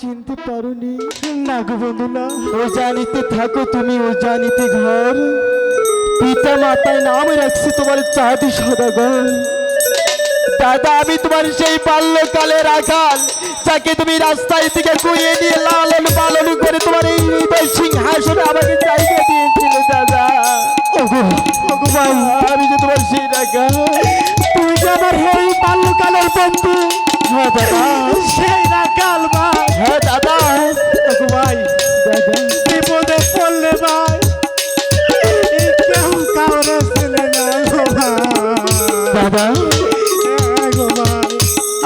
চিনতে পারোনি? না গো না ও জানিতে থাকো তুমি ও জানিতে ঘর। পিতা মাতায় নাম রাখছে তোমার চাঁদি সদাগর। দাদা আমি তোমার সেই বাল্যকালের আকাল যাকে তুমি রাস্তায় থেকে কুড়িয়ে নিয়ে লালন পালন করে তোমার এই হৃদয় সিংহাসনে আমাকে জায়গা দিয়েছিলে দাদা। আমি যে তোমার সেই রাখা তুই যে আমার এই বাল্যকালের বন্ধু। হ্যাঁ দাদা। ভাই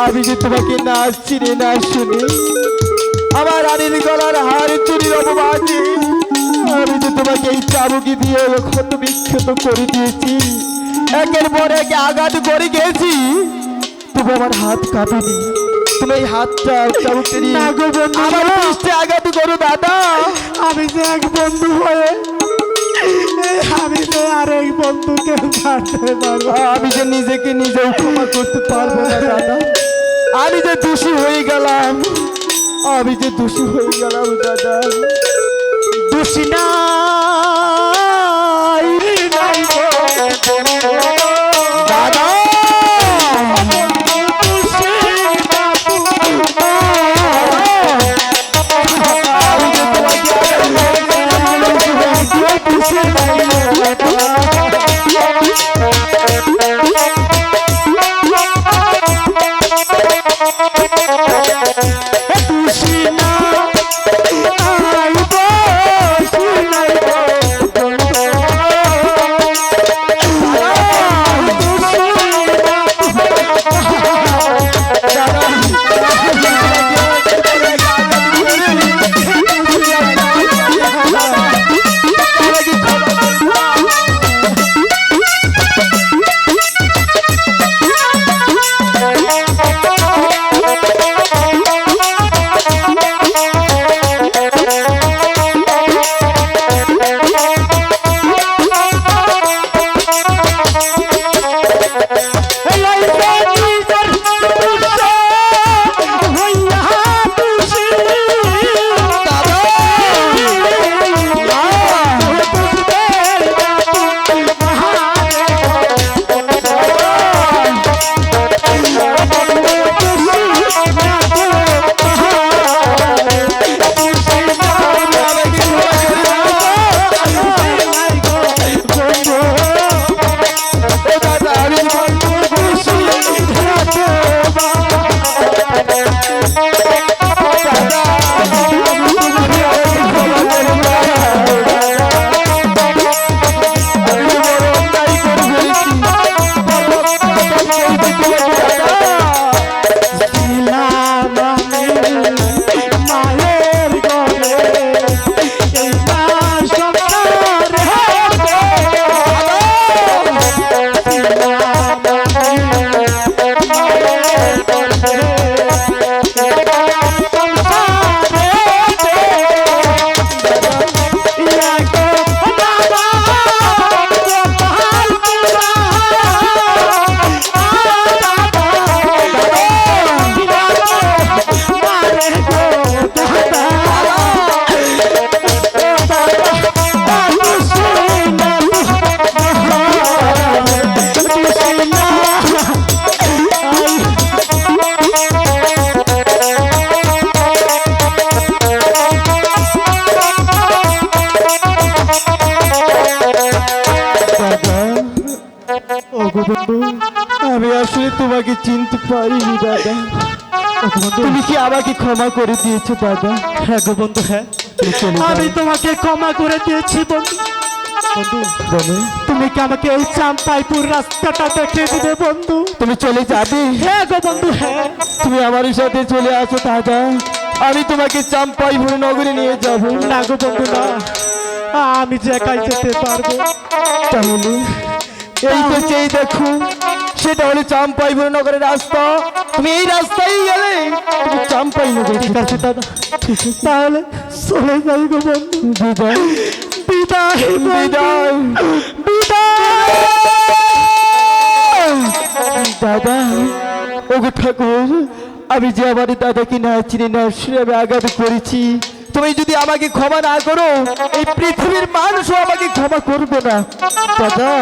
আমি যে তোমাকে না চিনে না শুনে। আমার রানীর গলার হার চুরির অপবাদে। আমি যে তোমাকে এই চাবুকি দিয়ে ক্ষত বিক্ষত করে দিয়েছি। একের পর একে আঘাত করে গেছি। তবু আমার হাত কাঁপেনি। তুমি এই হাতটা চাবুকটা নিয়ে আমার আঘাত করো দাদা। আমি যে এক বন্ধু হয়ে আমি যে আরেক বন্ধুকে মারতে পারব আমি যে নিজেকে নিজে ক্ষমা করতে পারব না দাদা। আমি যে দোষী হয়ে গেলাম। আমি যে দোষী হয়ে গেলাম দাদা। দোষী নাই বন্ধু আমি আসলে তোমাকে চিনতে পারিনি দাদা। তুমি কি আমাকে ক্ষমা করে দিয়েছ দাদা? হ্যাঁ গো বন্ধু হ্যাঁ। আমি তোমাকে ক্ষমা করে দিয়েছি বন্ধু। বন্ধু তুমি কি আমাকে এই চাম্পাইপুর রাস্তাটা দেখিয়ে দিবে বন্ধু? তুমি চলে যাবে? হ্যাঁ গো বন্ধু হ্যাঁ। তুমি আমার সাথে চলে আসো দাদা। আমি তোমাকে চাম্পাইপুর নগরে নিয়ে যাব। না গো বন্ধু না। আমি যে একাই যেতে পারব। তাহলে এই তো চেয়ে দেখো সেটা হলো চাম্পাই নগরের রাস্তা। তুমি এই রাস্তায় গেলে তুমি চাম্পাই নগর ঠিক আছে। দাদা তাহলে চলে যাই গো বন্ধু। বিদায়। বিদায় বিদায়। দাদা ওগো ঠাকুর আমি যে আমার দাদাকে না চিনি না আমি আঘাত করেছি। তুমি যদি আমাকে ক্ষমা না করো এই পৃথিবীর মানুষও আমাকে ক্ষমা করবে না। দাদা।